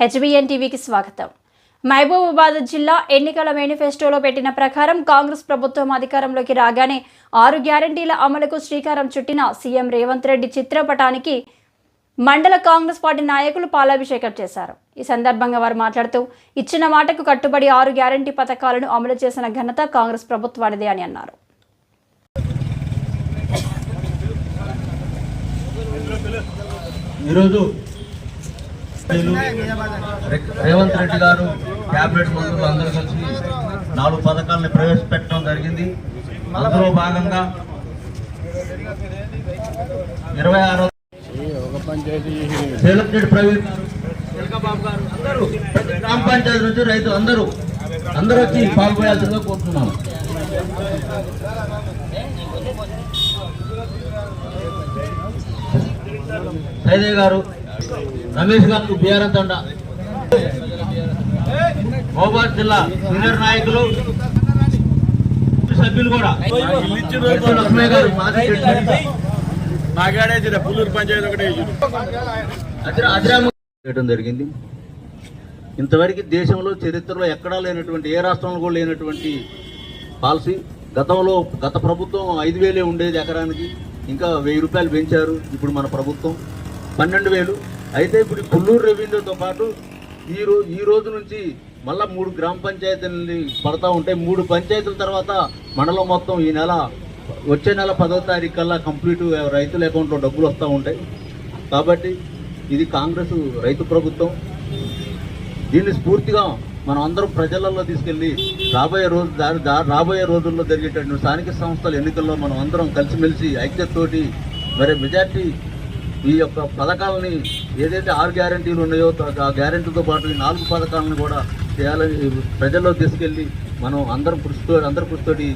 HBN టీవీకి స్వాగతం. మహబూబాబాద్ జిల్లా ఎన్నికల మేనిఫెస్టోలో పెట్టిన ప్రకారం కాంగ్రెస్ ప్రభుత్వం అధికారంలోకి రాగానే ఆరు గ్యారంటీల అమలుకు శ్రీకారం చుట్టిన సీఎం రేవంత్ రెడ్డి చిత్రపటానికి మండల కాంగ్రెస్ పార్టీ నాయకులు పాలాభిషేకం చేశారు. ఈ సందర్భంగా వారు మాట్లాడుతూ ఇచ్చిన మాటకు కట్టుబడి ఆరు గ్యారంటీ పథకాలను అమలు చేసిన ఘనత కాంగ్రెస్ ప్రభుత్వానిదే అని అన్నారు. ఈరోజు రేవంత్ రెడ్డి గారు క్యాబినెట్ మంత్రులు అందరూ కలిసి నాలుగు పథకాలను ప్రవేశపెట్టడం జరిగింది. అందులో భాగంగా ఇరవై ఆరో సెలబ్రేట్ ప్రవీణ్ గ్రామ పంచాయతీ నుంచి రైతు అందరూ అందరూ వచ్చి పాల్గొనాల్సిందిగా కోరుతున్నాను సైదయ్య గారు రమేష్ గారు బీఆర్ఎస్ అండ మహబాద్ జిల్లా సీనియర్ నాయకులు సభ్యులు కూడా. లక్ష్మయ్య గారు మాజీ నాగాడే పుల్లూరు పంచాయతీ ఒకటే జరిగింది. ఇంతవరకు దేశంలో చరిత్రలో ఎక్కడా లేనటువంటి ఏ రాష్ట్రంలో కూడా లేనటువంటి పాలసీ గతంలో గత ప్రభుత్వం ఐదు వేలే ఉండేది ఎకరానికి. ఇంకా వెయ్యి రూపాయలు పెంచారు. ఇప్పుడు మన ప్రభుత్వం పన్నెండు వేలు. అయితే ఇప్పుడు ఈ పుల్లూరు రెవెన్యూతో పాటు ఈ రో ఈ రోజు నుంచి మళ్ళా మూడు గ్రామ పంచాయతీలని పడతా ఉంటాయి మూడు పంచాయతీల తర్వాత మండలం మొత్తం ఈ నెల వచ్చే నెల పదో తారీఖు కల్లా కంప్లీట్ రైతుల అకౌంట్లో డబ్బులు వస్తూ ఉంటాయి. కాబట్టి ఇది కాంగ్రెస్ రైతు ప్రభుత్వం. దీన్ని స్ఫూర్తిగా మనం అందరం ప్రజలలో తీసుకెళ్ళి రాబోయే రోజు దాని దా- రాబోయే రోజుల్లో జరిగేటటువంటి స్థానిక సంస్థల ఎన్నికల్లో మనం అందరం కలిసిమెలిసి ఐక్యతతోటి మరి మెజార్టీ ఈ యొక్క పథకాలని ఏదైతే ఆరు గ్యారంటీలు ఉన్నాయో ఆ గ్యారంటీతో పాటు ఈ నాలుగు పథకాలను కూడా చేయాలని ప్రజల్లో తీసుకెళ్ళి మనం అందరం కృషితో అందరి కృషితోటి